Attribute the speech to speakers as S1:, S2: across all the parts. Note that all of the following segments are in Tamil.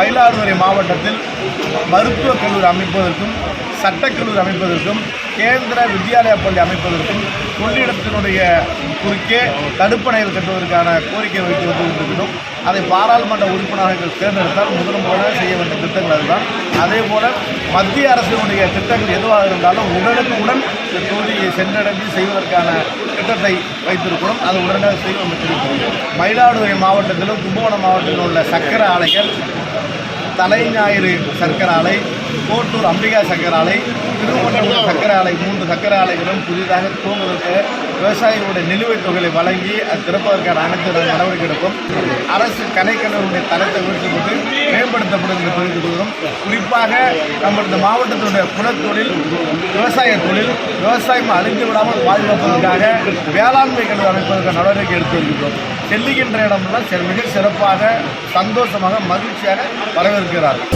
S1: மயிலாடுதுறை மாவட்டத்தில் மருத்துவக் கல்லூரி அமைப்பதற்கும் சட்டக்கல்லூரி அமைப்பதற்கும் கேந்திர வித்யாலயா பள்ளி அமைப்பதற்கும் கொள்ளிடத்தினுடைய குறுக்கே தடுப்பணைகள் கட்டுவதற்கான கோரிக்கை வைத்து வந்து கொண்டிருக்கிறோம் அதை பாராளுமன்ற உறுப்பினர்கள் தேர்ந்தெடுத்தால் முதலும் போல செய்ய வேண்டிய திட்டங்கள் அதுதான். அதே போல மத்திய அரசினுடைய திட்டங்கள் எதுவாக இருந்தாலும் உடனுக்கு உடன் இந்த தொகுதியை சென்றடைந்து செய்வதற்கான திட்டத்தை வைத்திருக்கிறோம். அது உடனடியாக செய்வோம் மயிலாடுதுறை மாவட்டத்திலும் கும்பகோணம் மாவட்டத்திலும் உள்ள சக்கர ஆலைகள் தலைஞாயிறு சர்க்கரை ஆலை கோட்டூர் அம்பிகா சர்க்கரை ஆலை திருவண்ணாமலை சர்க்கரை ஆலை மூன்று சர்க்கரை ஆலைகளும் புதிதாக துவங்குவதற்கு விவசாயிகளுடைய நிலுவைத் தொகையை வழங்கி அது திறப்பதற்கான அனைத்து நடவடிக்கை எடுக்கும் அரசு கடைக்கணவருடைய தரத்தை உயர்த்தப்பட்டு மேம்படுத்தப்படும் என்று தெரிவித்துள்ளோம் குறிப்பாக நம்மளது மாவட்டத்தினுடைய குலத்தொழில் விவசாய தொழில் விவசாயம் அழிந்து விடாமல் பாதுகாப்பதற்காக வேளாண்மை கல்வி அமைப்பதற்கான நடவடிக்கை எடுத்து வருகிறோம் செல்லுகின்ற இடமெல்லாம் மிக சிறப்பாக சந்தோஷமாக மகிழ்ச்சியாக வரவேற்கிறார்கள்.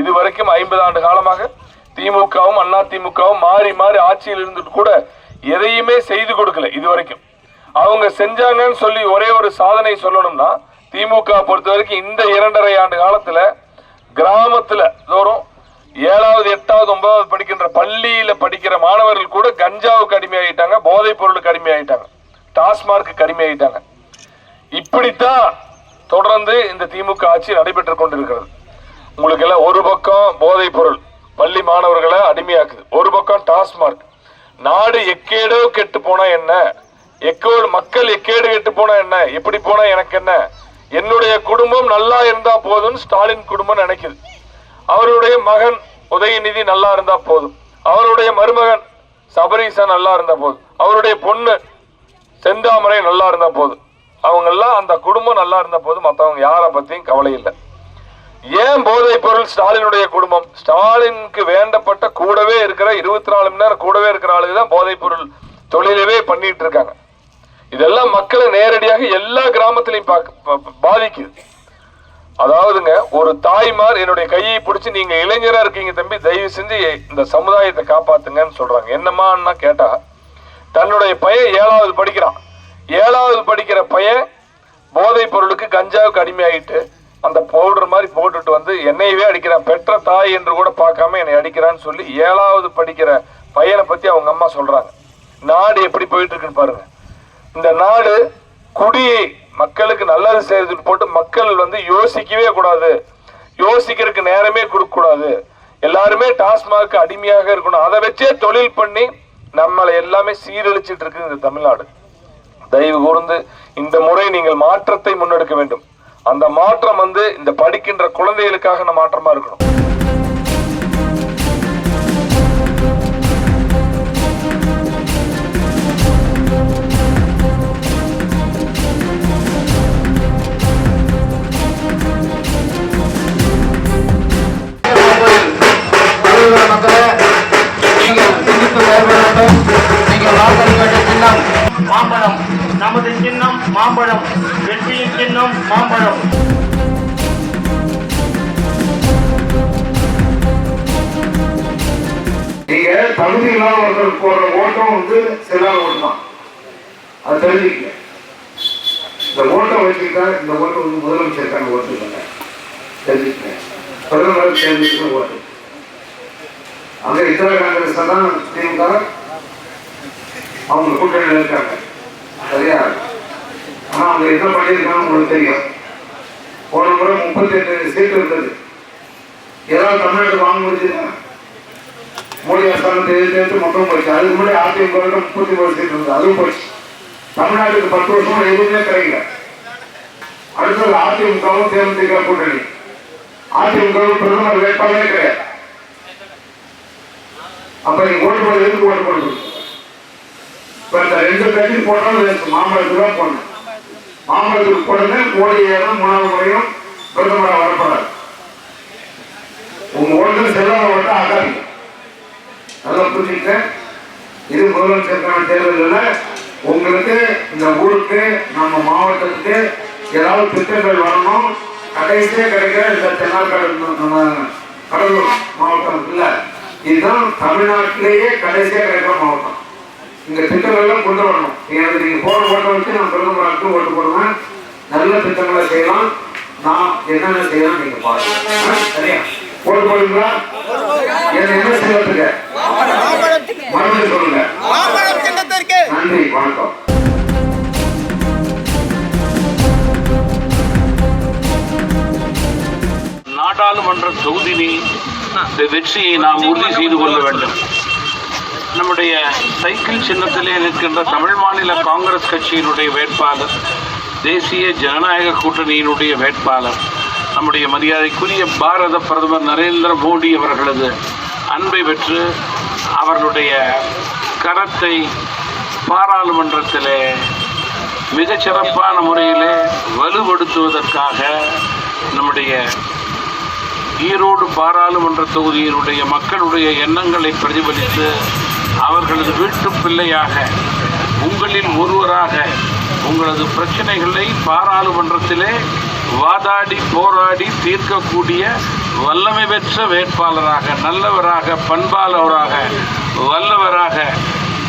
S2: இதுவரைக்கும் ஐம்பது ஆண்டு காலமாக திமுகவும் அண்ணா திமுகவும் மாறி மாறி ஆட்சியில் இருந்துட்டு கூட எதையுமே செய்து கொடுக்கல இதுவரைக்கும். அவங்க செஞ்சாங்கன்னு சொல்லி ஒரே ஒரு சாதனை சொல்லணும்னா திமுக பொறுத்த வரைக்கும் இந்த இரண்டரை ஆண்டு காலத்துல கிராமத்துல தோறும் ஏழாவது எட்டாவது ஒன்பதாவது படிக்கின்ற பள்ளியில படிக்கிற மாணவர்கள் கூட கஞ்சாவுக்கு அடிமையாயிட்டாங்க போதைப் பொருளுக்கு அடிமையாயிட்டாங்க டாஸ்மார்க்கு அடிமையாயிட்டாங்க இப்படித்தான் தொடர்ந்து இந்த திமுக ஆட்சி நடைபெற்றுக் கொண்டிருக்கிறது. உங்களுக்கு எல்லாம் ஒரு பக்கம் போதைப் பொருள் பள்ளி மாணவர்களை அடிமையாக்குது ஒரு பக்கம் டாஸ்மார்க். நாடு எக்கேடோ கெட்டு போனா என்ன? எக்கோடு மக்கள் எக்கேடு கெட்டு போனா என்ன? எப்படி போனா எனக்கு என்ன? என்னுடைய குடும்பம் நல்லா இருந்தா போதும்னு ஸ்டாலின் குடும்பம் நினைக்குது. அவருடைய மகன் உதயநிதி நல்லா இருந்தா போதும். அவருடைய மருமகன் சபரீசன் நல்லா இருந்த போதும் அவருடைய பொண்ணு செந்தாமரை நல்லா இருந்த போதும் அவங்க எல்லாம் அந்த குடும்பம் நல்லா இருந்த போதும் மற்றவங்க யாரை பத்தியும் கவலை இல்லை. ஏன் போதை பொருள் ஸ்டாலினுடைய குடும்பம்? ஸ்டாலினுக்கு வேண்டப்பட்ட கூடவே இருக்கிற இருபத்தி நாலு மணி நேரம் கூடவே இருக்கிற ஆளுங்க தான் போதைப் பொருள் தொழிலவே பண்ணிட்டு இருக்காங்க. இதெல்லாம் மக்களை நேரடியாக எல்லா கிராமத்திலையும் பாதிக்குது. அதாவதுங்க ஒரு தாய்மார் என்னுடைய கையை பிடிச்சி நீங்க இளைஞரா இருக்கீங்க தம்பி தயவு செஞ்சு இந்த சமுதாயத்தை காப்பாத்துங்கன்னு சொல்றாங்க. என்னம்மான்னா கேட்டா தன்னுடைய பையன் ஏழாவது படிக்கிறான். ஏழாவது படிக்கிற பையன் போதைப் பொருளுக்கு கஞ்சாவுக்கு அடிமையாயிட்டு அந்த பவுடர் மாதிரி போட்டுட்டு வந்து என்னையவே அடிக்கிறான். பெற்ற தாய் என்று கூட பார்க்காம என்னை அடிக்கிறான்னு சொல்லி ஏழாவது படிக்கிற பையனை பத்தி அவங்க அம்மா சொல்றாங்க. நாடு எப்படி போயிட்டு இருக்குன்னு பாருங்க. இந்த நாடு குடியை மக்களுக்கு நல்லது செய்யறதுக்கு போட்டு மக்கள் வந்து யோசிக்கவே கூடாது. யோசிக்கிறதுக்கு நேரமே கொடுக்க கூடாது எல்லாருமே டாஸ்மாக் அடிமையாக இருக்கணும். அதை வச்சே தொழில் பண்ணி நம்மளை எல்லாமே சீரழிச்சிட்டு இருக்கு இந்த தமிழ்நாடு. தயவு கூர்ந்து இந்த முறை நீங்கள் மாற்றத்தை முன்னெடுக்க வேண்டும். அந்த மாற்றம் வந்து இந்த படிக்கின்ற குழந்தைகளுக்கான மாற்றமா இருக்கணும்.
S3: மாம்பழம். வெற்றியின் சின்னம் மாம்பழம்.
S4: நீங்க தகுதி இல்லாத ஒருத்தர் போடுற ஓட்டம் வந்து செல்லாத ஓட்டம். தான் அது தெரிஞ்சுக்கங்க. இந்த ஓட்டம் வச்சுக்கிட்டா இந்த ஓட்டம் வந்து முதலமைச்சருக்கான ஓட்டு இல்லைங்க தெரிஞ்சுக்கங்க. பிரதமர் தேர்ந்தெடுக்கிற ஓட்டு. அங்க இந்திரா காங்கிரஸ் தான் திமுக. அவங்க கூட்டணியில் இருக்காங்க. சரியா? ஆனால் அவங்க என்ன பண்ணியிருக்காங்க உங்களுக்கு தெரியும். போன முறை முப்பத்தி எட்டு சீட்டு இருந்தது. ஏதாவது தமிழ்நாடு வாங்க முடிஞ்சுதா? மோடி அரசாங்கத்தை எதிர்த்து மொத்தம் போச்சு அதுக்கு முன்னாடி அதிமுக முப்பத்தி ஒரு சீட் இருந்தது. அதுவும் போச்சு தமிழ்நாட்டுக்கு பத்து வருஷம் எதுவுமே கிடைக்கல. அடுத்தது அதிமுகவும் தேமுதிக கூட்டணி. அதிமுகவும் பிரதமர் வேட்பாளரே கிடையாது. அப்ப நீங்க ஓட்டு போடுறது எதுக்கு ஓட்டு போடுறது இப்ப இந்த ரெண்டு பேருக்கு போட்டாலும் மாமல்லத்துக்கு தான் போடணும். மாம்பழத்துக்கு போடுங்க மோடி ஏறும் மூணாவது முறையும் பிரதமராக வரப்படாது உங்க ஓட்டு செல்லாத ஓட்டு ஆகாது நல்லா புரிஞ்சுக்க இது முதலமைச்சருக்கான தேர்தலில் உங்களுக்கு இந்த ஊருக்கு நம்ம மாவட்டத்துக்கு ஏதாவது திட்டங்கள் வரணும். கடைசியே கிடைக்கிற இந்த தென்னார்காடு நம்ம கடலூர் மாவட்டம் இல்லை. இதுதான் தமிழ்நாட்டிலேயே கடைசியாக கிடைக்கிற மாவட்டம். இந்த திட்டங்கள்லாம் கொண்டு வரணும். எனக்கு நீங்க போற ஓட்டை வச்சு நான் பிரதமராக ஓட்டு போடுவேன் நல்ல திட்டங்களை செய்யலாம். நான் என்னென்ன செய்யலாம் நீங்க பாருங்க. சரியா? ஓட்டு போடுங்களா என்ன என்ன செய்யறதுக்கு? மறுபடியும் சொல்லுங்க. நன்றி வணக்கம்.
S5: நாடாளுமன்ற தொகுதியில் இந்த வெற்றியை நாம் உறுதி செய்து கொள்ள வேண்டும். நம்முடைய சைக்கிள் சின்னத்திலே நிற்கின்ற தமிழ் மாநில காங்கிரஸ் கட்சியினுடைய வேட்பாளர் தேசிய ஜனநாயக கூட்டணியினுடைய வேட்பாளர் நம்முடைய மரியாதைக்குரிய பாரத பிரதமர் நரேந்திர மோடி அவர்களது அன்பை பெற்று அவர்களுடைய கரத்தை பாராளுமன்றத்திலே மிகச் சிறப்பான முறையிலே வலுப்படுத்துவதற்காக நம்முடைய ஈரோடு பாராளுமன்ற தொகுதியினுடைய மக்களுடைய எண்ணங்களை பிரதிபலித்து அவர்களது வீட்டு பிள்ளையாக உங்களில் ஒருவராக உங்களது பிரச்சனைகளை பாராளுமன்றத்திலே வாதாடி போராடி தீர்க்கக்கூடிய வல்லமை பெற்ற வேட்பாளராக நல்லவராக பண்பாளவராக வல்லவராக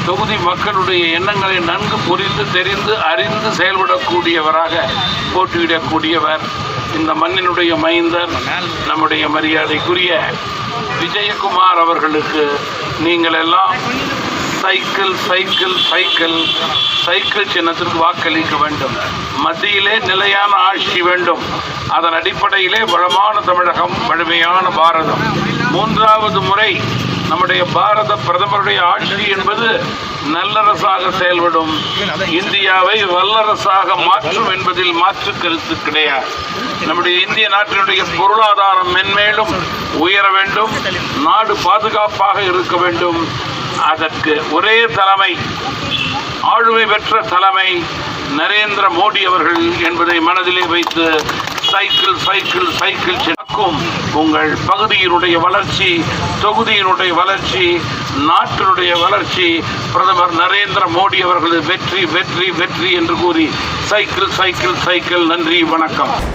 S5: தொகுதி மக்களுடைய எண்ணங்களை நன்கு புரிந்து தெரிந்து அறிந்து செயல்படக்கூடியவராக போட்டியிடக்கூடியவர். இந்த மண்ணினுடைய மைந்தர் நம்முடைய மரியாதைக்குரிய விஜயகுமார் அவர்களுக்கு நீங்கள் எல்லாம் சைக்கிள் சைக்கிள் சைக்கிள் சைக்கிள் சின்னத்திற்கு வாக்களிக்க வேண்டும். மத்தியிலே நிலையான ஆட்சி வேண்டும். அதன் அடிப்படையிலே வளமான தமிழகம் வலிமையான பாரதம். மூன்றாவது முறை நம்முடைய பாரத பிரதமருடைய ஆட்சி என்பது நல்லரசாக செயல்படும். இந்தியாவை வல்லரசாக மாற்றும் என்பதில் மாற்று கருத்து கிடையாது. நம்முடைய இந்திய நாட்டினுடைய பொருளாதாரம் மென்மேலும் உயர வேண்டும். நாடு பாதுகாப்பாக இருக்க வேண்டும். அதற்கு ஒரே தலைமை ஆளுமை பெற்ற தலைமை நரேந்திர மோடி அவர்கள் என்பதை மனதிலே வைத்து சைக்கிள் சைக்கிள் சைக்கிள் இருக்கும் உங்கள் பகுதியினுடைய வளர்ச்சி தொகுதியினுடைய வளர்ச்சி நாட்டினுடைய வளர்ச்சி. பிரதமர் நரேந்திர மோடி அவர்களது வெற்றி வெற்றி வெற்றி என்று கூறி சைக்கிள் சைக்கிள் சைக்கிள். நன்றி வணக்கம்.